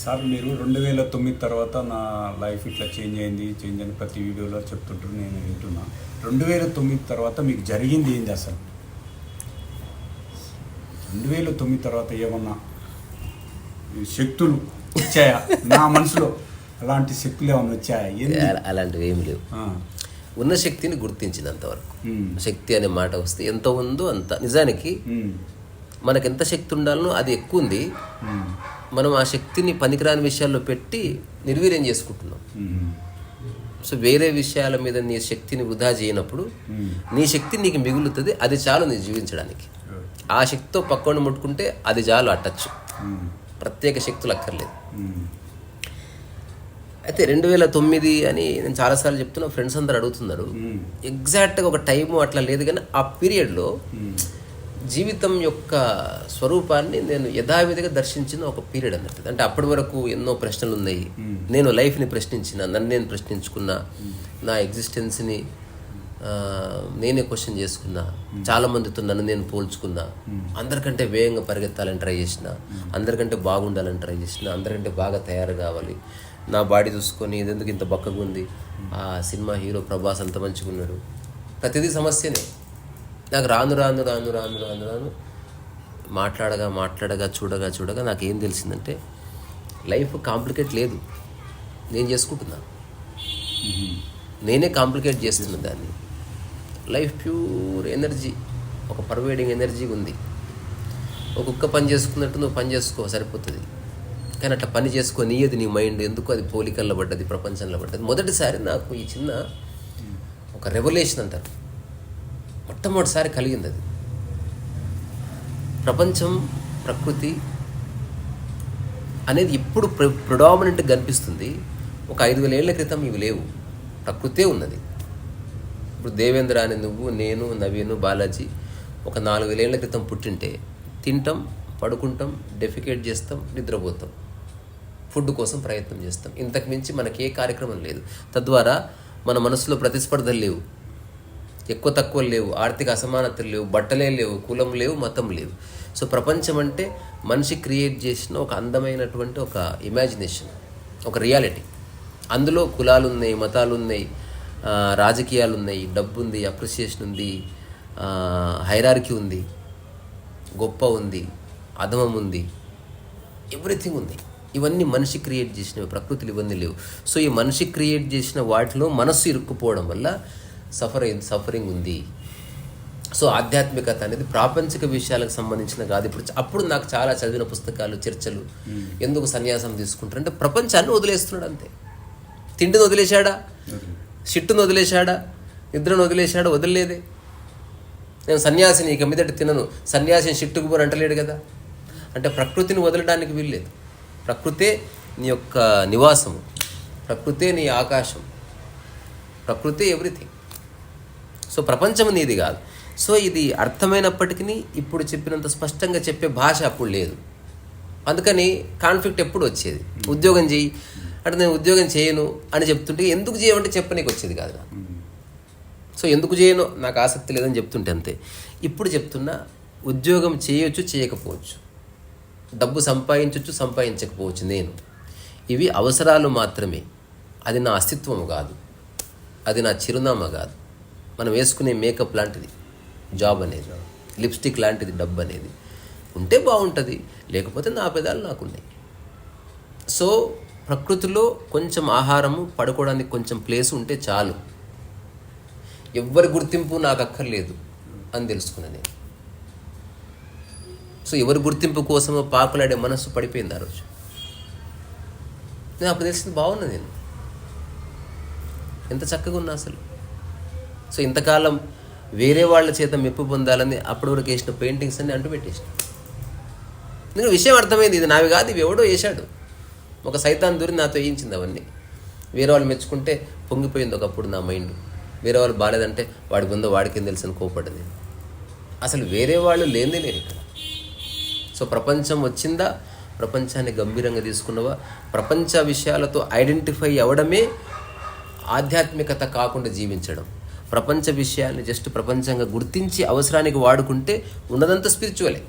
Sir మీరు రెండు వేల తొమ్మిది తర్వాత నా లైఫ్ ఇట్లా చేంజ్ అయింది చేంజ్ అని ప్రతి వీడియోలో చెప్తుంటారు నేను వింటున్నా. రెండు వేల తొమ్మిది తర్వాత మీకు జరిగింది ఏంది అసలు? రెండు వేల తొమ్మిది తర్వాత ఏమన్నా శక్తులు వచ్చాయా? నా మనసులో అలాంటి శక్తులు ఏమన్నా వచ్చాయా? అలాంటివి ఏమి లేవు. ఉన్న శక్తిని గుర్తించినంత వరకు. ఉమ్, శక్తి అనే మాట వస్తే ఎంత ఉందో అంత. నిజానికి మనకు ఎంత శక్తి ఉండాలనో అది ఎక్కువ ఉంది. మనం ఆ శక్తిని పనికిరాని విషయాల్లో పెట్టి నిర్వీర్యం చేసుకుంటున్నాం. సో వేరే విషయాల మీద నీ శక్తిని వృధా చేయనప్పుడు. నీ శక్తి నీకు మిగులుతుంది అది చాలు నీ జీవించడానికి. ఆ శక్తితో పక్కన ముట్టుకుంటే అది చాలు అట్టచ్చు. ప్రత్యేక శక్తులు అక్కర్లేదు. అయితే రెండు వేల తొమ్మిది అని నేను చాలాసార్లు చెప్తున్నా ఫ్రెండ్స్ అందరు అడుగుతున్నారు. ఎగ్జాక్ట్గా ఒక టైము అట్లా లేదు కానీ ఆ పీరియడ్లో జీవితం యొక్క స్వరూపాన్ని నేను యథావిధిగా దర్శించిన ఒక పీరియడ్ అన్నట్టు. అంటే అప్పటి వరకు ఎన్నో ప్రశ్నలు ఉన్నాయి. నేను లైఫ్ని ప్రశ్నించిన నన్ను నేను ప్రశ్నించుకున్నా నా ఎగ్జిస్టెన్స్ని నేనే క్వశ్చన్ చేసుకున్నా చాలా మందితో నన్ను నేను పోల్చుకున్నా అందరికంటే వేగంగా పరిగెత్తాలని ట్రై చేసిన అందరికంటే బాగుండాలని ట్రై చేసిన అందరికంటే బాగా తయారు కావాలి. నా బాడీ చూసుకొని ఇదెందుకు ఇంత బక్కగా ఉంది? ఆ సినిమా హీరో ప్రభాస్ అంత మంచిగా ఉన్నాడు. ప్రతిదీ సమస్యనే. నాకు రాను రాను రాను రాను రాను రాను మాట్లాడగా మాట్లాడగా చూడగా చూడగా నాకు ఏం తెలిసిందంటే లైఫ్ కాంప్లికేట్ లేదు. నేను చేసుకుంటున్నాను నేనే కాంప్లికేట్ చేస్తున్నా దాన్ని. Life pure energy. ఒక పర్వేడింగ్ ఎనర్జీ ఉంది. ఒక కుక్క పని చేసుకున్నట్టు నువ్వు పని చేసుకో సరిపోతుంది. కానీ అట్లా పని చేసుకొనియదు నీ మైండ్. ఎందుకు అది పోలికల్లో పడ్డది ప్రపంచంలో పడ్డది? మొదటిసారి నాకు ఈ చిన్న ఒక రెవల్యూషన్ అంటారు. మొట్టమొదటిసారి కలిగింది అది. ప్రపంచం ప్రకృతి అనేది ఇప్పుడు ప్రొడామినెంట్గా కనిపిస్తుంది. ఒక ఐదు వేల ఏళ్ళ క్రితం ఇవి లేవు. ప్రకృతే ఉన్నది. ఇప్పుడు దేవేంద్ర అనే నువ్వు నేను నవీను బాలాజీ ఒక నాలుగు వేల ఏళ్ళ క్రితం పుట్టింటే తింటాం పడుకుంటాం డెఫికేట్ చేస్తాం నిద్రపోతాం. ఫుడ్ కోసం ప్రయత్నం చేస్తాం. ఇంతకు మించి మనకి ఏ కార్యక్రమం లేదు. తద్వారా మన మనసులో ప్రతిస్పర్ధలు లేవు. ఎక్కువ తక్కువ లేవు. ఆర్థిక అసమానతలు లేవు. బట్టలే లేవు. కులం లేవు. మతం లేవు. సో ప్రపంచం అంటే మనిషి క్రియేట్ చేసిన ఒక అందమైనటువంటి ఒక ఇమాజినేషన్ ఒక రియాలిటీ అందులో కులాలు ఉన్నాయి మతాలు ఉన్నాయి రాజకీయాలు ఉన్నాయి డబ్బు ఉంది అప్రిసియేషన్ ఉంది హైరార్కీ ఉంది గొప్ప ఉంది అధమం ఉంది ఎవ్రీథింగ్ ఉంది. ఇవన్నీ మనిషి క్రియేట్ చేసినవి ప్రకృతిలో ఇవన్నీ లేవు. సో ఈ మనిషి క్రియేట్ చేసిన వాటిలో మనస్సు ఇరుక్కుపోవడం వల్ల సఫర్ సఫరింగ్ ఉంది. సో ఆధ్యాత్మికత అనేది ప్రాపంచిక విషయాలకు సంబంధించిన కాదు. ఇప్పుడు అప్పుడు నాకు చాలా చదివిన పుస్తకాలు చర్చలు ఎందుకు సన్యాసం తీసుకుంటారు? అంటే ప్రపంచాన్ని వదిలేస్తున్నాడు అంతే. తిండిని వదిలేశాడా? షిట్టును వదిలేశాడా? నిద్రను వదిలేశాడా? వదిలేదే నేను సన్యాసిని ఇక మీదట తినను. సన్యాసిని షిట్టుకు పోని అంటలేడు కదా. అంటే ప్రకృతిని వదలడానికి వీల్లేదు. ప్రకృతే నీ యొక్క నివాసము ప్రకృతే నీ ఆకాశం ప్రకృతే ఎవ్రీథింగ్. సో ప్రపంచం నీది కాదు. సో ఇది అర్థమైనప్పటికీ ఇప్పుడు చెప్పినంత స్పష్టంగా చెప్పే భాష అప్పుడు లేదు. అందుకని కాన్ఫ్లిక్ట్ ఎప్పుడు వచ్చేది? ఉద్యోగం చేయి అంటే నేను ఉద్యోగం చేయను అని చెప్తుంటే ఎందుకు చేయమంటే చెప్పనీకి వచ్చేది కాదు నాకు సో ఎందుకు చేయను? నాకు ఆసక్తి లేదని చెప్తుంటే అంతే. ఇప్పుడు చెప్తున్నా ఉద్యోగం చేయొచ్చు చేయకపోవచ్చు. డబ్బు సంపాదించవచ్చు సంపాదించకపోవచ్చు నేను. ఇవి అవసరాలు మాత్రమే. అది నా అస్తిత్వం కాదు. అది నా చిరునామా కాదు. మనం వేసుకునే మేకప్ లాంటిది జాబ్ అనేది లిప్స్టిక్ లాంటిది డబ్బు అనేది ఉంటే బాగుంటుంది. లేకపోతే నా పెదాలు నాకున్నాయి. సో ప్రకృతిలో కొంచెం ఆహారము పడుకోవడానికి కొంచెం ప్లేస్ ఉంటే చాలు. ఎవ్వరి గుర్తింపు నాకు అక్కర్లేదు అని తెలుసుకున్నాను నేను. సో ఎవరి గుర్తింపు కోసమో పాకులాడే మనస్సు పడిపోయింది ఆ రోజు. నేను అప్పుడు తెలిసింది బాగున్నా నేను. ఎంత చక్కగా ఉన్నా అసలు. సో ఇంతకాలం వేరే వాళ్ళ చేత మెప్పు పొందాలని అప్పటి వరకు వేసిన పెయింటింగ్స్ అన్ని అంటు పెట్టేసిన. నేను విషయం అర్థమైంది ఇది నావి కాదు ఇవి ఎవడో వేశాడు. ఒక సైతాన్ దూరి నాతో వేయించింది అవన్నీ. వేరే వాళ్ళు మెచ్చుకుంటే పొంగిపోయింది ఒకప్పుడు నా మైండ్. వేరే వాళ్ళు బాగాలేదంటే వాడి ముందో వాడికి తెలుసు అని కోపడ్డది. అసలు వేరే వాళ్ళు లేనిదే లేరు ఇక్కడ. సో ప్రపంచం వచ్చిందా? ప్రపంచాన్ని గంభీరంగా తీసుకున్నవా? ప్రపంచ విషయాలతో ఐడెంటిఫై అవ్వడమే ఆధ్యాత్మికత కాకుండా జీవించడం. ప్రపంచ విషయాన్ని జస్ట్ ప్రపంచంగా గుర్తించి అవసరానికి వాడుకుంటే ఉన్నదంతా స్పిరిచువలే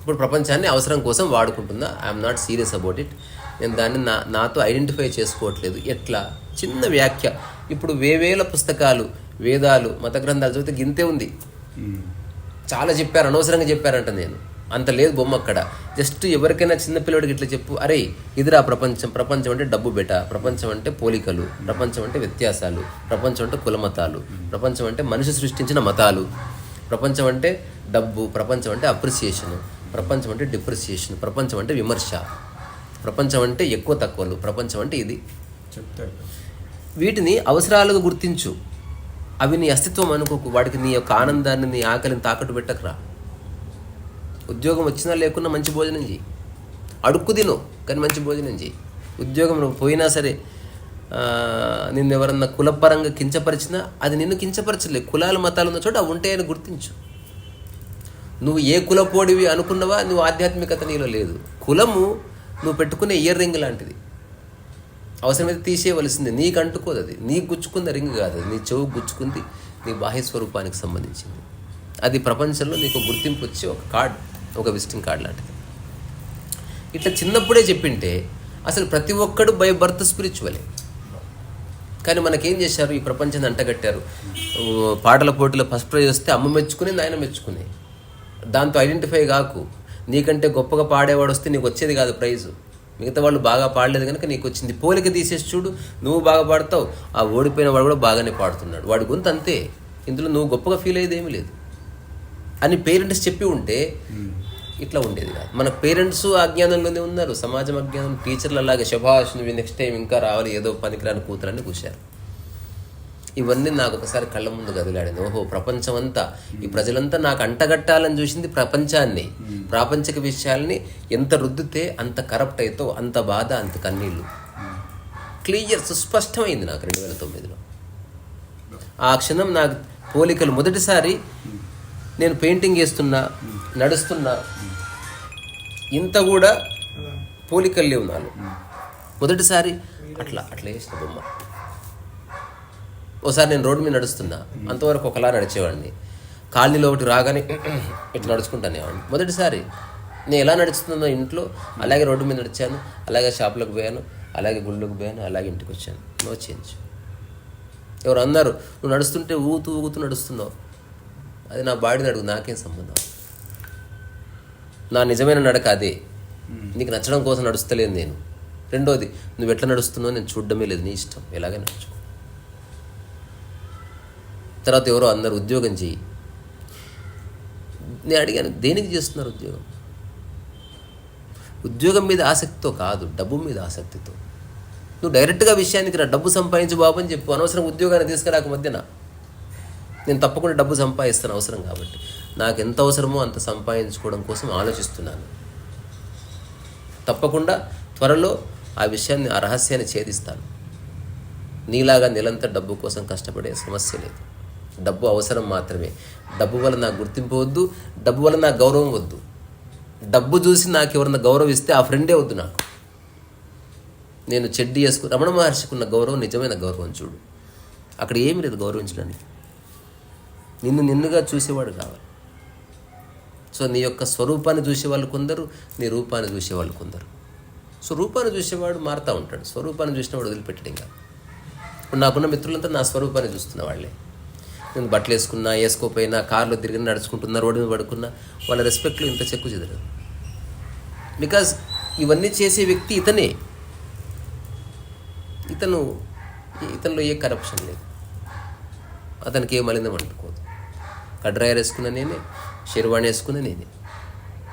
ఇప్పుడు ప్రపంచాన్ని అవసరం కోసం వాడుకుంటుందా I'm not serious about it నేను దాన్ని నా నాతో ఐడెంటిఫై చేసుకోవట్లేదు. ఎట్లా? చిన్న వ్యాఖ్య. ఇప్పుడు వేవేల పుస్తకాలు వేదాలు మత గ్రంథాలు చదివితే గింతే ఉంది. చాలా చెప్పారు అనవసరంగా చెప్పారంట నేను అంత లేదు బొమ్మ అక్కడ జస్ట్ ఎవరికైనా చిన్న పిల్లడికి ఇట్లా చెప్పు అరే ఇదిరా ప్రపంచం ప్రపంచం అంటే డబ్బు బెట ప్రపంచం అంటే పోలికలు ప్రపంచం అంటే వ్యత్యాసాలు ప్రపంచం అంటే కులమతాలు ప్రపంచం అంటే మనిషి సృష్టించిన మతాలు ప్రపంచం అంటే డబ్బు ప్రపంచం అంటే అప్రిసియేషన్ ప్రపంచం అంటే డిప్రిసియేషన్ ప్రపంచం అంటే విమర్శ ప్రపంచం అంటే ఎక్కువ తక్కువలు ప్రపంచం అంటే ఇది చెప్తే అయిపోతుంది. వీటిని అవసరాలుగా గుర్తించు అవి నీ అస్తిత్వం అనుకోకు. వాడికి నీ యొక్క ఆనందాన్ని నీ ఆకలిని తాకట్టు పెట్టకరా. ఉద్యోగం వచ్చినా లేకున్నా మంచి భోజనం చేయి అడుక్కు తిను కానీ మంచి భోజనం చేయి ఉద్యోగం నువ్వు పోయినా సరే నిన్ను ఎవరన్నా కులపరంగా కించపరిచినా అది నిన్ను కించపరచలే కులాల మతాలు ఉన్న చోట అవి ఉంటాయని గుర్తించు. నువ్వు ఏ కులపోడివి అనుకున్నవా నువ్వు ఆధ్యాత్మికత నీలో లేదు. కులము నువ్వు పెట్టుకునే ఇయర్ రింగ్ లాంటిది. అవసరమైతే తీసేయవలసింది. నీకు అంటుకోదు అది. నీకు గుచ్చుకున్న రింగ్ కాదు అది. నీ చెవు గుచ్చుకుంది నీ బాహ్య స్వరూపానికి సంబంధించింది. అది ప్రపంచంలో నీకు గుర్తింపు వచ్చి ఒక కార్డ్ ఒక విజిటింగ్ కార్డ్ లాంటిది. ఇట్లా చిన్నప్పుడే చెప్పింటే అసలు ప్రతి ఒక్కడు బై బర్త్ స్పిరిచువలే కానీ మనకేం చేశారు? ఈ ప్రపంచాన్ని అంటగట్టారు. పాటల పోటీలో ఫస్ట్ ప్రైజ్ వస్తే అమ్మ మెచ్చుకుని నాయన మెచ్చుకుని దాంతో ఐడెంటిఫై కాకు. నీకంటే గొప్పగా పాడేవాడు వస్తే నీకు వచ్చేది కాదు ప్రైజు మిగతా వాళ్ళు బాగా పాడలేదు కనుక నీకు వచ్చింది పోలిక తీసేసి చూడు. నువ్వు బాగా పాడతావు. ఆ ఓడిపోయిన వాడు కూడా బాగానే పాడుతున్నాడు. వాడి గొంతు అంతే. ఇందులో నువ్వు గొప్పగా ఫీల్ అయ్యేది ఏమీ లేదు. అని పేరెంట్స్ చెప్పి ఉంటే ఇట్లా ఉండేది కాదు. మన పేరెంట్స్ అజ్ఞానంలోనే ఉన్నారు. సమాజం అజ్ఞానం. టీచర్లు అలాగే శభాష్ నువ్వు నెక్స్ట్ టైం ఇంకా రావాలి. ఏదో పనికిరాని కూతురని కూర్చారు ఇవన్నీ నాకు ఒకసారి కళ్ళ ముందు కదిలాడింది. ఓహో ప్రపంచం అంతా ఈ ప్రజలంతా నాకు అంటగట్టాలని చూసింది ప్రపంచాన్ని. ప్రాపంచిక విషయాల్ని ఎంత రుద్దితే అంత కరప్ట్ అవుతావు అంత బాధ అంత కన్నీళ్ళు. క్లియర్ సుస్పష్టమైంది నాకు రెండు వేల తొమ్మిదిలో. ఆ క్షణం నాకు పోలికలు మొదటిసారి నేను పెయింటింగ్ వేస్తున్నా నడుస్తున్నా. ఇంత కూడా పోలికలు లేవు నాలో. మొదటిసారి అట్లా అట్లా వేసిన బొమ్మ. ఒకసారి నేను రోడ్డు మీద నడుస్తున్నా. అంతవరకు ఒకలా నడిచేవాడిని. కాలనీలో ఒకటి రాగానే ఇట్లా నడుచుకుంటానేవాడిని మొదటిసారి నేను ఎలా నడుస్తున్నానో ఇంట్లో అలాగే రోడ్డు మీద నడిచాను అలాగే షాప్లోకి పోయాను అలాగే గుళ్ళోకి పోయాను అలాగే ఇంటికి వచ్చాను. No change. ఎవరు అన్నారు నువ్వు నడుస్తుంటే ఊగుతూ ఊగుతూ నడుస్తున్నావు. అది నా బాడీని అడుగు నాకేం సంబంధం? నా నిజమైన నడక అదే. నీకు నచ్చడం కోసం నడుస్తలేదు నేను. రెండోది నువ్వు ఎట్లా నడుస్తున్నావు నేను చూడడమే లేదు నీ ఇష్టం. ఎలాగే నడుచుకో. తర్వాత ఎవరో అందరు ఉద్యోగం చెయ్యి. నేను అడిగాను దేనికి చేస్తున్నారు ఉద్యోగం? ఉద్యోగం మీద ఆసక్తితో కాదు డబ్బు మీద ఆసక్తితో. నువ్వు డైరెక్ట్గా విషయానికి రా డబ్బు సంపాదించు బాబు అని చెప్పు అనవసరం ఉద్యోగాన్ని తీసుకురాక మధ్యన. నేను తప్పకుండా డబ్బు సంపాదిస్తాను అవసరం కాబట్టి. నాకు ఎంత అవసరమో అంత సంపాదించుకోవడం కోసం ఆలోచిస్తున్నాను. తప్పకుండా త్వరలో ఆ విషయాన్ని ఆ రహస్యాన్ని ఛేదిస్తాను. నీలాగా నిరంతర డబ్బు కోసం కష్టపడే సమస్య లేదు. డబ్బు అవసరం మాత్రమే. డబ్బు వల్ల నాకు గుర్తింపు వద్దు డబ్బు వల్ల నాకు గౌరవం వద్దు. డబ్బు చూసి నాకు ఎవరన్నా గౌరవిస్తే ఆ ఫ్రెండే వద్దు నాకు. నేను చెడ్డి వేసుకుని రమణ మహర్షికున్న గౌరవం నిజమైన గౌరవం చూడు. అక్కడ ఏమీ లేదు గౌరవించడానికి. నిన్ను నిన్నుగా చూసేవాడు కావాలి. సో నీ యొక్క స్వరూపాన్ని చూసేవాళ్ళు కొందరు నీ రూపాన్ని చూసేవాళ్ళు కొందరు. సో రూపాన్ని చూసేవాడు మారుతూ ఉంటాడు. స్వరూపాన్ని చూసినవాడు వదిలిపెట్టడం ఇంకా ఇప్పుడు నాకున్న మిత్రులంతా నా స్వరూపాన్ని చూస్తున్న వాళ్ళే. నేను బట్టలు వేసుకున్నా వేసుకోపోయినా కార్లో తిరిగి నడుచుకుంటున్నా రోడ్డు మీద పడుకున్నా వాళ్ళ రెస్పెక్ట్లో ఇంత చెక్కు చెదరదు. బికాజ్ ఇవన్నీ చేసే వ్యక్తి ఇతనే. ఇతను ఇతనిలో ఏ కరప్షన్ లేదు. అతనికి ఏ మలినం అంటుకోదు కడ్రాయర్ వేసుకున్న నేనే షేర్వాణి వేసుకున్న నేనే.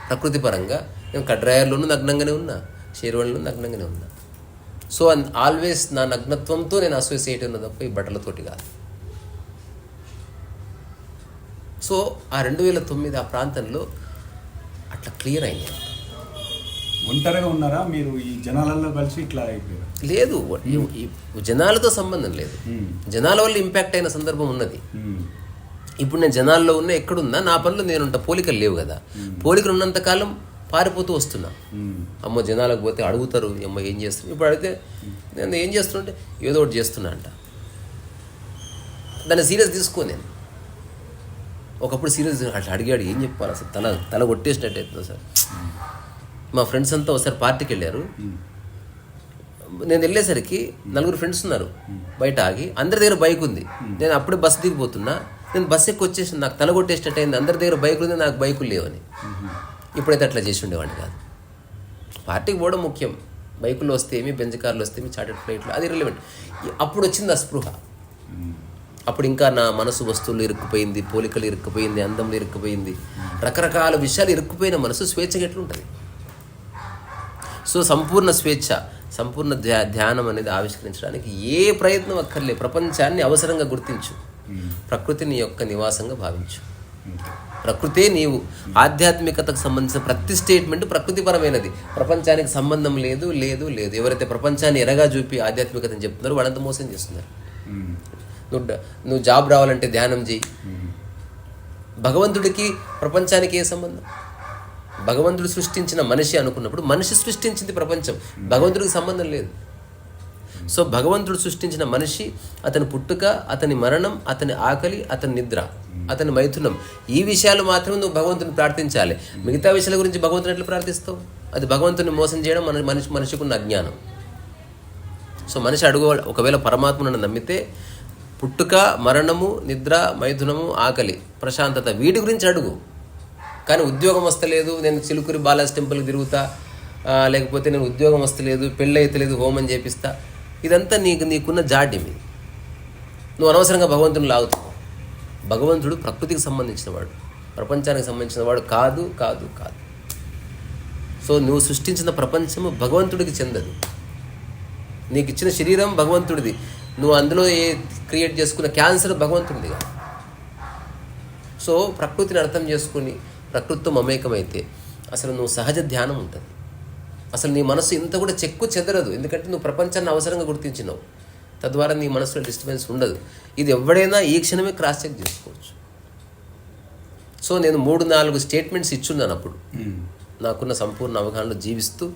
ప్రకృతి పరంగా నేను కడ్రాయర్లోనూ నగ్నంగానే ఉన్నా షేర్వాణిలో నగ్నంగానే ఉన్నా. సో ఆల్వేస్ నా నగ్నత్వంతో నేను అసోసియేట్ ఉన్న తప్ప ఈ బట్టలతోటి కాదు. సో ఆ రెండు వేల తొమ్మిది ఆ ప్రాంతంలో అట్లా క్లియర్ అయింది. ఒంటరిగా ఉన్నారా? మీరు ఈ జనాలలో కలిసి ఇట్లా అయిపోయారు? లేదు ఈ జనాలతో సంబంధం లేదు. మ్మ్. జనాల వల్ల ఇంపాక్ట్ అయిన సందర్భం ఉన్నది. మ్మ్. ఇప్పుడు నేను జనాల్లో ఉన్నా ఎక్కడున్నా నా పనులు నేను ఉంటా పోలికలు లేవు కదా. పోలికలు ఉన్నంత కాలం పారిపోతూ వస్తున్నా. మ్మ్. అమ్మో జనాలకు పోతే అడుగుతారు అమ్మ ఏం చేస్తున్నారు ఇప్పుడు అడిగితే నేను ఏం చేస్తుంటే ఏదో ఒకటి చేస్తున్నా అంట. దాన్ని సీరియస్ తీసుకో నేను. ఒకప్పుడు సీరియస్ అట్లా అడిగాడు ఏం చెప్పాలి అసలు? తల తల కొట్టేసినట్టు అవుతుంది సార్? మా ఫ్రెండ్స్ అంతా ఒకసారి పార్టీకి వెళ్ళారు. నేను వెళ్ళేసరికి నలుగురు ఫ్రెండ్స్ ఉన్నారు. బయట ఆగి అందరి దగ్గర బైక్ ఉంది. నేను అప్పుడే బస్సు దిగిపోతున్నా. నేను బస్సు ఎక్కి వచ్చేసి నాకు తల కొట్టేసినట్టు అయింది. అందరి దగ్గర బైకులు ఉంది నాకు బైకులు లేవని. ఇప్పుడైతే అట్లా చేసి ఉండేవాడిని కాదు. పార్టీకి పోవడం ముఖ్యం. బైకులు వస్తే ఏమి బెంజ్ కార్లు వస్తే ఏమి చార్టెడ్ ఫ్లైట్లు అది రిలవెంట్ అప్పుడు వచ్చింది ఆ స్పృహ. అప్పుడు ఇంకా నా మనసు వస్తువులు ఇరుక్కుపోయింది పోలికలు ఇరుక్కుపోయింది అందంలో ఇరుక్కుపోయింది. రకరకాల విషయాలు ఇరుక్కుపోయిన మనసు స్వేచ్ఛగా ఎట్లుంటుంది? సో సంపూర్ణ స్వేచ్ఛ సంపూర్ణ ధ్యా ధ్యానం అనేది ఆవిష్కరించడానికి ఏ ప్రయత్నం అక్కర్లే ప్రపంచాన్ని అవసరంగా గుర్తించు. ప్రకృతిని యొక్క నివాసంగా భావించు. ప్రకృతే నీవు ఆధ్యాత్మికతకు సంబంధించిన ప్రతి స్టేట్మెంట్ ప్రకృతిపరమైనది. ప్రపంచానికి సంబంధం లేదు లేదు లేదు. ఎవరైతే ప్రపంచాన్ని ఎరగా చూపి ఆధ్యాత్మికతని చెప్తున్నారో వాళ్ళంతా మోసం చేస్తున్నారు. నువ్వు నువ్వు జాబ్ రావాలంటే ధ్యానం చేయి భగవంతుడికి ప్రపంచానికి ఏ సంబంధం? భగవంతుడు సృష్టించిన మనిషి అనుకున్నప్పుడు మనిషి సృష్టించింది ప్రపంచం. భగవంతుడికి సంబంధం లేదు. సో భగవంతుడు సృష్టించిన మనిషి అతని పుట్టుక అతని మరణం అతని ఆకలి అతని నిద్ర అతని మైథునం. ఈ విషయాలు మాత్రమే నువ్వు భగవంతుని ప్రార్థించాలి. మిగతా విషయాల గురించి భగవంతుని ఎట్లా ప్రార్థిస్తావు? అది భగవంతుని మోసం చేయడం మన మనిషి మనిషికి ఉన్న అజ్ఞానం. సో మనిషి అడుగు ఒకవేళ పరమాత్మను నమ్మితే పుట్టుక మరణము నిద్ర మైథునము ఆకలి ప్రశాంతత వీటి గురించి అడుగు. కానీ ఉద్యోగం వస్తలేదు నేను చిలుకూరి బాలాజీ టెంపుల్కి తిరుగుతా లేకపోతే నేను ఉద్యోగం వస్తలేదు పెళ్ళి అయితలేదు హోమం చేపిస్తా. ఇదంతా నీకు నీకున్న జాడ్యం ఇది. నువ్వు అనవసరంగా భగవంతుని లాగుతావు. భగవంతుడు ప్రకృతికి సంబంధించిన వాడు ప్రపంచానికి సంబంధించిన వాడు కాదు కాదు కాదు. సో నువ్వు సృష్టించిన ప్రపంచము భగవంతుడికి చెందదు. నీకు ఇచ్చిన శరీరం భగవంతుడిది. నువ్వు అందులో ఏ క్రియేట్ చేసుకున్న క్యాన్సర్ భగవంతుడిది కాదు. సో ప్రకృతిని అర్థం చేసుకుని ప్రకృతితో మమేకమైతే అసలు నువ్వు సహజ ధ్యానం ఉంటుంది. అసలు నీ మనసు ఇంత కూడా చెక్కు చెదరదు. ఎందుకంటే నువ్వు ప్రపంచాన్ని అవసరంగా గుర్తించినావు. తద్వారా నీ మనసులో డిస్టర్బెన్స్ ఉండదు. ఇది ఎవడైనా ఈ క్షణమే క్రాస్ చెక్ చేసుకోవచ్చు. సో నేను మూడు నాలుగు స్టేట్మెంట్స్ ఇచ్చున్నాను అప్పుడు. నాకున్న సంపూర్ణ అవగాహనలో జీవిస్తూ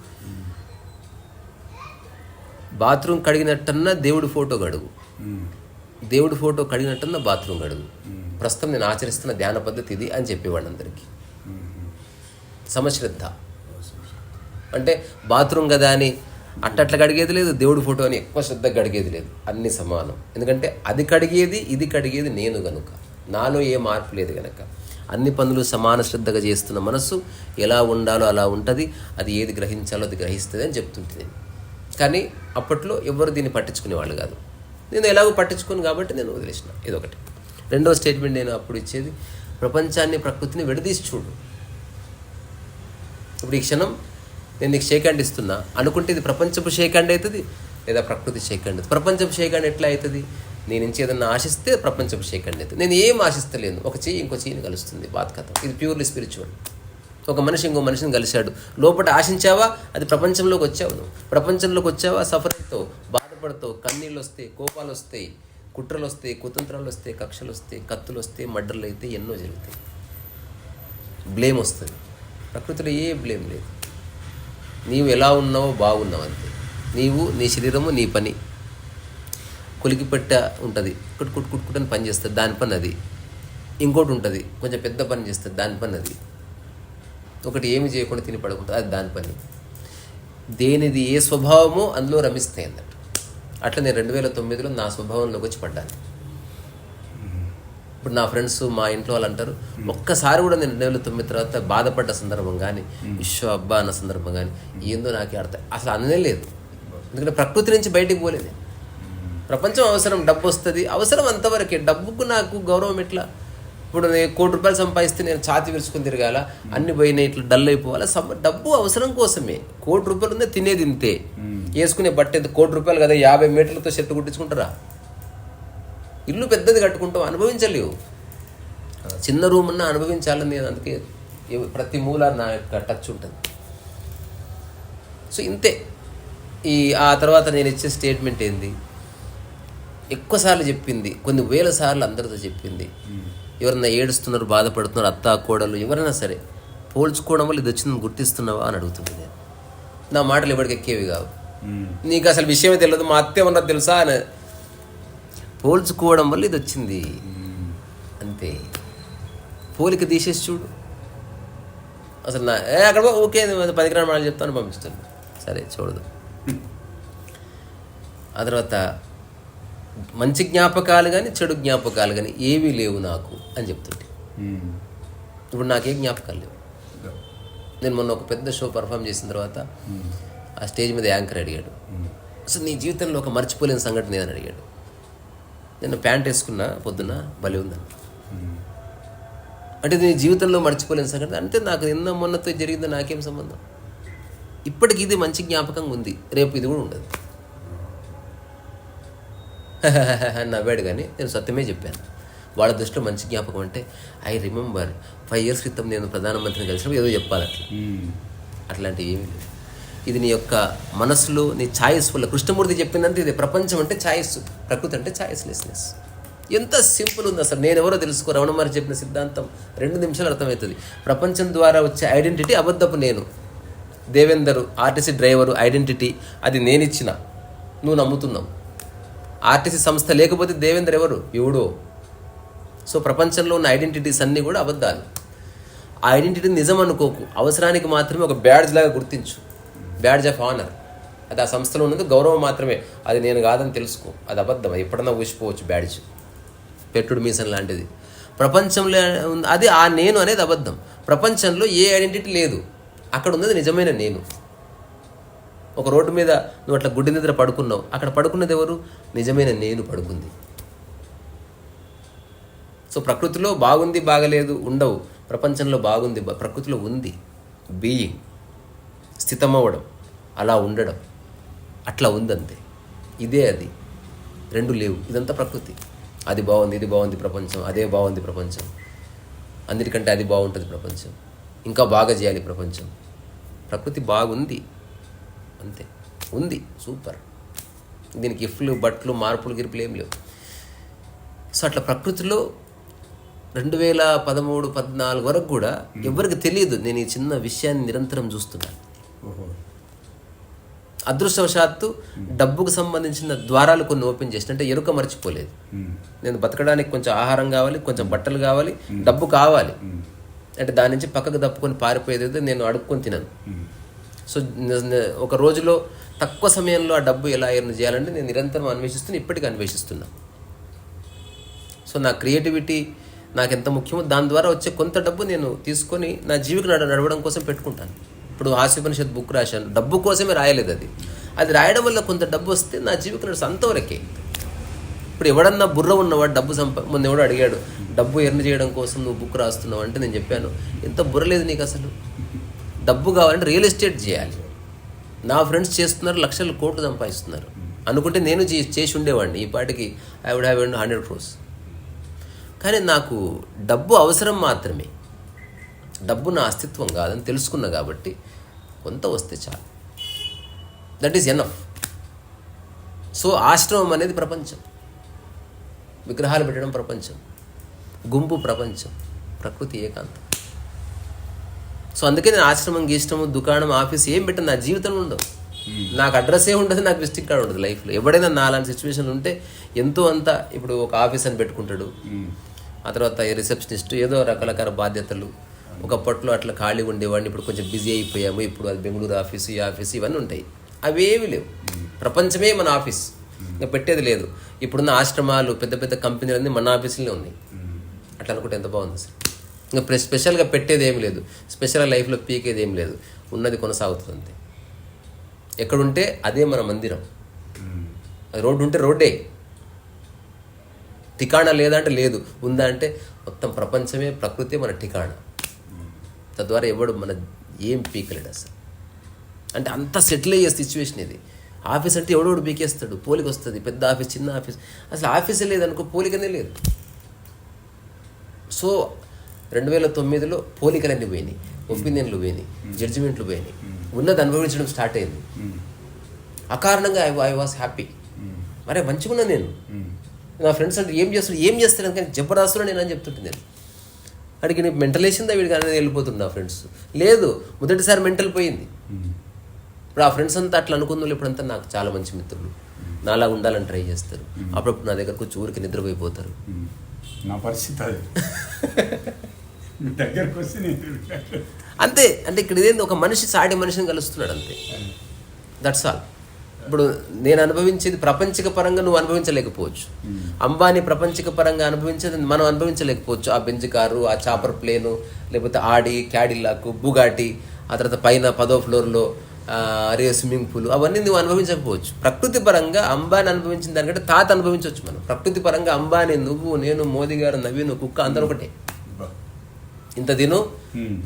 బాత్రూమ్ కడిగినట్టన్నా దేవుడి ఫోటో గడుగు దేవుడి ఫోటో కడిగినట్టన్నా బాత్రూమ్ గడుగు ప్రస్తుతం నేను ఆచరిస్తున్న ధ్యాన పద్ధతి ఇది అని చెప్పేవాడు అందరికీ సమశ్రద్ధ. అంటే బాత్రూమ్ కదా అని అట్టట్లా కడిగేది లేదు దేవుడి ఫోటో అని ఎక్కువ శ్రద్ధ కడిగేది లేదు. అన్ని సమానం. ఎందుకంటే అది కడిగేది ఇది కడిగేది నేను గనుక. నాలో ఏ మార్పు లేదు గనక. అన్ని పనులు సమాన శ్రద్ధగా చేస్తున్న మనస్సు ఎలా ఉండాలో అలా ఉంటుంది అది ఏది గ్రహించాలో అది గ్రహిస్తుంది అని చెప్తుంటుంది. కానీ అప్పట్లో ఎవరు దీన్ని పట్టించుకునేవాళ్ళు కాదు. నేను ఎలాగో పట్టించుకోను కాబట్టి నేను వదిలేసిన. ఇదొకటి. రెండో స్టేట్మెంట్ నేను అప్పుడు ఇచ్చేది ప్రపంచాన్ని ప్రకృతిని విడదీసి చూడు. ఇప్పుడు ఈ క్షణం నేను నీకు షేక్ హ్యాండ్ ఇస్తున్నా. అనుకుంటే ఇది ప్రపంచపు షేక్ హ్యాండ్ అవుతుంది లేదా ప్రకృతి షేక్ హ్యాండ్ అవుతుంది. ప్రపంచపు షేక్ హ్యాండ్ ఎట్లా అవుతుంది? నేను నుంచి ఏదన్నా ఆశిస్తే ప్రపంచపు షేక్ హ్యాండ్ అవుతుంది. నేను ఏం ఆశిస్తలేను. ఒక చెయ్యి ఇంకో చెయ్యిని కలుస్తుంది. బాత్ కథ. ఇది ప్యూర్లీ స్పిరిచువల్ ఒక మనిషి ఇంకో మనిషిని కలిశాడు. లోపల ఆశించావా? అది ప్రపంచంలోకి వచ్చావు నువ్వు. ప్రపంచంలోకి వచ్చావా? సఫర్ అవుతావు. బాధపడతావు. కన్నీళ్ళు వస్తాయి కోపాలు వస్తాయి కుట్రలు వస్తాయి కుతంత్రాలు వస్తాయి కక్షలు వస్తాయి కత్తులు వస్తాయి మడ్డర్లు అయితే ఎన్నో జరుగుతాయి. బ్లేమ్ వస్తుంది. ప్రకృతిలో ఏ బ్లేమ్ లేదు. నీవు ఎలా ఉన్నావో బాగున్నావు అంతే. నీవు నీ శరీరము నీ పని. కొలికి పెట్ట ఉంటుంది. కుట్ కుట్ కుట్ కుట్ అని పని చేస్తుంది. దాని పని అది. ఇంకోటి ఉంటుంది. కొంచెం పెద్ద పని చేస్తుంది. దాని పని అది. ఒకటి ఏమి చేయకుండా తిని పడుకుంటుంది అది దాని పని. దేనిది ఏ స్వభావమో అందులో రమిస్తాయి అన్నట్టు అట్లా నేను రెండు వేల తొమ్మిదిలో నా స్వభావంలోకి వచ్చి పడ్డాను. ఇప్పుడు నా ఫ్రెండ్స్ మా ఇంట్లో వాళ్ళు అంటారు ఒక్కసారి కూడా నేను రెండు వేల తొమ్మిది తర్వాత బాధపడ్డ సందర్భం కానీ విశ్వ అబ్బా అన్న సందర్భం కానీ ఏందో నాకే అర్థం. అసలు అనలే లేదు. ఎందుకంటే ప్రకృతి నుంచి బయటికి పోలేదు. ప్రపంచం అవసరం డబ్బు వస్తుంది. అవసరం అంతవరకే. డబ్బుకు నాకు గౌరవం ఎట్లా? ఇప్పుడు నేను కోటి రూపాయలు సంపాదిస్తే నేను ఛాతి విరుచుకుని తిరగాల? అన్ని పోయినాయి ఇట్లా డల్ అయిపోవాలా? డబ్బు అవసరం కోసమే. కోటి రూపాయలు ఉందే తినేది ఇంతే వేసుకునే బట్ట ఎంత? కోటి రూపాయలు కదా యాభై మీటర్లతో షర్ట్ కుట్టించుకుంటారా? ఇల్లు పెద్దది కట్టుకుంటాం అనుభవించలేవు. చిన్న రూమ్ ఉన్నా అనుభవించాలని నేను అందుకే ప్రతి మూల నా యొక్క టచ్ ఉంటుంది. సో ఇంతే. ఈ ఆ తర్వాత నేను ఇచ్చే స్టేట్మెంట్ ఏంది? ఎక్కువసార్లు చెప్పింది కొన్ని వేల సార్లు అందరితో చెప్పింది. ఎవరన్నా ఏడుస్తున్నారు బాధపడుతున్నారు అత్త కోడలు ఎవరైనా సరే పోల్చుకోవడం వల్ల ఇది వచ్చిందని గుర్తిస్తున్నావా అని అడుగుతుంది నేను. నా మాటలు ఎవరికి ఎక్కేవి కావు. నీకు అసలు విషయమే తెలియదు మా అత్తే ఉన్నది తెలుసా అని. పోల్చుకోవడం వల్ల ఇది వచ్చింది. అంతే. పోలిక తీసేసి చూడు. అసలు నా ఏ అక్కడ ఓకే పనికిరాని మాటలు చెప్తాను పంపిస్తాను. సరే చూడదు. ఆ తర్వాత మంచి జ్ఞాపకాలు కానీ చెడు జ్ఞాపకాలు కానీ ఏమీ లేవు నాకు అని చెప్తుంటే. ఇప్పుడు నాకేం జ్ఞాపకాలు లేవు. నేను మొన్న ఒక పెద్ద షో పర్ఫామ్ చేసిన తర్వాత ఆ స్టేజ్ మీద యాంకర్ అడిగాడు. అసలు నీ జీవితంలో ఒక మర్చిపోలేని సంఘటన ఏదని అడిగాడు. నేను ప్యాంట్ వేసుకున్నా పొద్దున భలే ఉందని అంటే నీ జీవితంలో మర్చిపోలేని సంఘటన అంటే నాకు నిన్న మొన్నతో జరిగిందో నాకేం సంబంధం? ఇప్పటికి ఇది మంచి జ్ఞాపకంగా ఉంది. రేపు ఇది కూడా ఉండదు. అని నవ్వాడు కానీ నేను సత్యమే చెప్పాను. వాళ్ళ దృష్టిలో మంచి జ్ఞాపకం అంటే ఐ రిమెంబర్ ఫైవ్ ఇయర్స్ క్రితం నేను ప్రధానమంత్రిని కలిసినప్పుడు ఏదో చెప్పాలి అట్లా. అట్లాంటివి ఏమీ లేవు ఇది నీ యొక్క మనసులో నీ ఛాయిస్ వల్ల కృష్ణమూర్తి చెప్పిందంటే ఇది ప్రపంచం అంటే ఛాయిస్ ప్రకృతి అంటే ఛాయిస్లెస్నెస్. ఎంత సింపుల్ ఉంది అసలు. నేను ఎవరో తెలుసుకో రమణ మహర్షి చెప్పిన సిద్ధాంతం రెండు నిమిషాలు అర్థమవుతుంది. ప్రపంచం ద్వారా వచ్చే ఐడెంటిటీ అబద్ధపు నేను. దేవేందర్ ఆర్టీసీ డ్రైవరు ఐడెంటిటీ అది నేను ఇచ్చిన నువ్వు నమ్ముతున్నావు. ఆర్టీసీ సంస్థ లేకపోతే దేవేందర్ ఎవరు? ఎవడో. సో ప్రపంచంలో ఉన్న ఐడెంటిటీస్ అన్నీ కూడా అబద్ధాలు. ఆ ఐడెంటిటీ నిజం అనుకోకు. అవసరానికి మాత్రమే ఒక బ్యాడ్జ్ లాగా గుర్తించు. Badge of honour. అది ఆ సంస్థలో ఉన్నది గౌరవం మాత్రమే. అది నేను కాదని తెలుసుకో. అది అబద్ధం. అది ఎప్పుడన్నా ఊసిపోవచ్చు బ్యాడ్జ్. పెట్టుడు మీసం లాంటిది. ప్రపంచంలో అది ఆ నేను అనేది అబద్ధం. ప్రపంచంలో ఏ ఐడెంటిటీ లేదు. అక్కడ ఉన్నది నిజమైన నేను. ఒక రోడ్డు మీద నువ్వు అట్లా గుడ్డి నిద్ర పడుకున్నావు. అక్కడ పడుకున్నది ఎవరు? నిజమైన నేను పడుకుంది. సో ప్రకృతిలో బాగుంది బాగలేదు ఉండవు. ప్రపంచంలో బాగుంది ప్రకృతిలో ఉంది. బీయింగ్ స్థితమవ్వడం. అలా ఉండడం. అట్లా ఉందంతే. ఇదే అది. రెండు లేవు. ఇదంతా ప్రకృతి. అది బాగుంది ఇది బాగుంది ప్రపంచం. అదే బాగుంది ప్రపంచం. అందరికంటే అది బాగుంటుంది ప్రపంచం. ఇంకా బాగా చేయాలి ప్రపంచం. ప్రకృతి బాగుంది. అంతే. ఉంది. సూపర్. దీనికి ఇఫ్లు బట్లు మార్పులు గిరుపులు ఏం లేవు. సో అట్లా ప్రకృతిలో రెండు వేల పదమూడు పద్నాలుగు వరకు కూడా ఎవరికి తెలియదు. నేను ఈ చిన్న విషయాన్ని నిరంతరం చూస్తున్నాను. అదృష్టవశాత్తు డబ్బుకు సంబంధించిన ద్వారాలు కొన్ని ఓపెన్ చేసిన అంటే ఎరుక మర్చిపోలేదు. నేను బతకడానికి కొంచెం ఆహారం కావాలి కొంచెం బట్టలు కావాలి డబ్బు కావాలి. అంటే దాని నుంచి పక్కకు తప్పుకొని పారిపోయేది నేను అడుక్కొని తినను. సో ఒక రోజులో తక్కువ సమయంలో ఆ డబ్బు ఎలా ఎర్న్ చేయాలంటే నేను నిరంతరం అన్వేషిస్తున్నా ఇప్పటికీ అన్వేషిస్తున్నా. సో నా క్రియేటివిటీ నాకు ఎంత ముఖ్యమో దాని ద్వారా వచ్చే కొంత డబ్బు నేను తీసుకొని నా జీవిక నడవడం కోసం పెట్టుకుంటాను. ఇప్పుడు హాస్యపనిషత్ బుక్ రాశాను. డబ్బు కోసమే రాయలేదు అది. అది రాయడం వల్ల కొంత డబ్బు వస్తే నా జీవిక నడు అంతవరకే ఇప్పుడు ఎవడన్నా బుర్ర ఉన్నవాడు డబ్బు సంప మొన్న ఎవడో అడిగాడు డబ్బు ఎర్న్ చేయడం కోసం నువ్వు బుక్ రాస్తున్నావు అంటే నేను చెప్పాను. ఎంత బుర్ర లేదు నీకు అసలు. డబ్బు కావాలంటే రియల్ ఎస్టేట్ చేయాలి. నా ఫ్రెండ్స్ చేస్తున్నారు లక్షల కోట్లు సంపాదిస్తున్నారు. అనుకుంటే నేను చేసి ఉండేవాడిని. ఈ పాటికి I would have an hundred crores కానీ నాకు డబ్బు అవసరం మాత్రమే. డబ్బు నా అస్తిత్వం కాదని తెలుసుకున్నా కాబట్టి కొంత వస్తే చాలు. దట్ ఈస్ ఎనఫ్ సో ఆశ్రమం అనేది ప్రపంచం. విగ్రహాలు పెట్టడం ప్రపంచం. గుంపు ప్రపంచం. ప్రకృతి ఏకాంతం. సో అందుకే నేను ఆశ్రమం గీష్టము దుకాణం ఆఫీస్ ఏం పెట్టను నా జీవితంలో ఉండవు. నాకు అడ్రస్ ఏ ఉండదు నాకు విజిటింగ్ కార్డు ఉండదు లైఫ్లో. ఎవడైనా నా అలాంటి సిచ్యువేషన్ ఉంటే ఎంతో అంత ఇప్పుడు ఒక ఆఫీస్ అని పెట్టుకుంటాడు. మ్మ్. ఆ తర్వాత రిసెప్షనిస్ట్ ఏదో రకరకాల బాధ్యతలు. ఒకప్పట్లో అట్లా ఖాళీ ఉండేవాడిని ఇప్పుడు కొంచెం బిజీ అయిపోయాము. ఇప్పుడు అది బెంగళూరు ఆఫీసు ఈ ఆఫీసు ఇవన్నీ ఉంటాయి. అవేవి లేవు. ప్రపంచమే మన ఆఫీస్. ఇంకా పెట్టేది లేదు. ఇప్పుడున్న ఆశ్రమాలు పెద్ద పెద్ద కంపెనీలన్నీ మన ఆఫీసులోనే ఉన్నాయి. అట్లా అనుకుంటే ఎంత బాగుంది అసలు? ఇంకా ప్రె- స్పెషల్గా పెట్టేది ఏం లేదు స్పెషల్గా లైఫ్లో పీకేది ఏం లేదు. ఉన్నది కొనసాగుతుంది ఎక్కడుంటే అదే మన మందిరం. రోడ్డు ఉంటే రోడ్డే. ఠికాణా లేదా అంటే లేదు. ఉందా అంటే మొత్తం ప్రపంచమే ప్రకృతి మన ఠికాణా. తద్వారా ఎవడు మన ఏం పీకలేడు అసలు. అంటే అంత సెటిల్ అయ్యే సిచ్యువేషన్ ఇది. ఆఫీస్ అంటే ఎవడోడు పీకేస్తాడు. పోలిక వస్తుంది. పెద్ద ఆఫీస్ చిన్న ఆఫీస్. అసలు ఆఫీసే లేదనుకో పోలికనే లేదు. సో రెండు వేల తొమ్మిదిలో పోలికలన్నీ పోయినాయి. ఒపీనియన్లు పోయినాయి. జడ్జిమెంట్లు పోయినాయి. ఉన్నది అనుభవించడం స్టార్ట్ అయింది. అకారణంగా ఐ ఐ వాస్ హ్యాపీ. మరే మంచిగున్నా నేను. నా ఫ్రెండ్స్ అంటే ఏం చేస్తాడు ఏం చేస్తాను కానీ జబర్దస్తులో నేను అని చెప్తుంటే నేను. అడిగి నీ మెంటల్ వేసిందా వీడికి? అనేది వెళ్ళిపోతుంది నా ఫ్రెండ్స్. లేదు మొదటిసారి మెంటల్ పోయింది. ఇప్పుడు ఆ ఫ్రెండ్స్ అంతా అట్లా అనుకుందో ఇప్పుడంతా నాకు చాలా మంచి మిత్రులు. నాలా ఉండాలని ట్రై చేస్తారు. అప్పుడప్పుడు నా దగ్గరకు వచ్చి ఊరికి నిద్రపోయిపోతారు. నా పరిస్థితి అది. దగ్గరకు వస్తే నేను అంతే అంటే ఇక్కడ ఇదేంది? ఒక మనిషి సాటి మనిషిని కలుస్తున్నాడు అంతే. దట్స్ ఆల్ ఇప్పుడు నేను అనుభవించేది ప్రపంచక పరంగా నువ్వు అనుభవించలేకపోవచ్చు. అంబానీ ప్రపంచక పరంగా అనుభవించేది మనం అనుభవించలేకపోవచ్చు. ఆ బెంజ్ కారు ఆ చాపర్ ప్లేను లేకపోతే ఆడి క్యాడిలాకు బుగాటి ఆ తర్వాత పైన పదో ఫ్లోర్లో అరే స్విమ్మింగ్ పూల్ అవన్నీ నువ్వు అనుభవించకపోవచ్చు. ప్రకృతి పరంగా అంబానీ అనుభవించిన దానికంటే తాత అనుభవించవచ్చు మనం. ప్రకృతి పరంగా అంబానీ నువ్వు నేను మోదీ గారు నవీన్ కుక్క అందరూ ఒకటే. ఇంత తిను.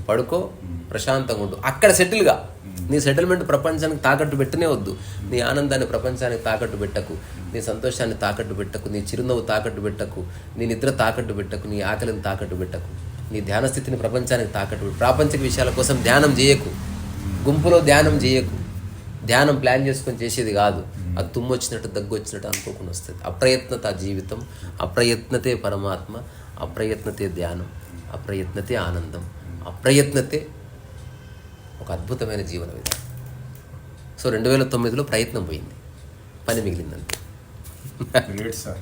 పడుకో ప్రశాంతంగా ఉండు. అక్కడ సెటిల్గా. నీ సెటిల్మెంట్ ప్రపంచానికి తాకట్టు పెట్టనే వద్దు. నీ ఆనందాన్ని ప్రపంచానికి తాకట్టు పెట్టకు. నీ సంతోషాన్ని తాకట్టు పెట్టకు. నీ చిరునవ్వు తాకట్టు పెట్టకు. నీ నిద్ర తాకట్టు పెట్టకు. నీ ఆకలిని తాకట్టు పెట్టకు. నీ ధ్యాన స్థితిని ప్రపంచానికి తాకట్టు పెట్టు. ప్రాపంచిక విషయాల కోసం ధ్యానం చేయకు. గుంపులో ధ్యానం చేయకు. ధ్యానం ప్లాన్ చేసుకొని చేసేది కాదు. అది తుమ్ము వచ్చినట్టు దగ్గు వచ్చినట్టు అనుకోకుండా వస్తుంది. అప్రయత్నత జీవితం. అప్రయత్నతే పరమాత్మ. అప్రయత్నతే ధ్యానం. అప్రయత్నతే ఆనందం. అప్రయత్నతే ఒక అద్భుతమైన జీవన విధానం. సో రెండు వేల తొమ్మిదిలో ప్రయత్నం పోయింది. పని మిగిలిందంతే. సార్.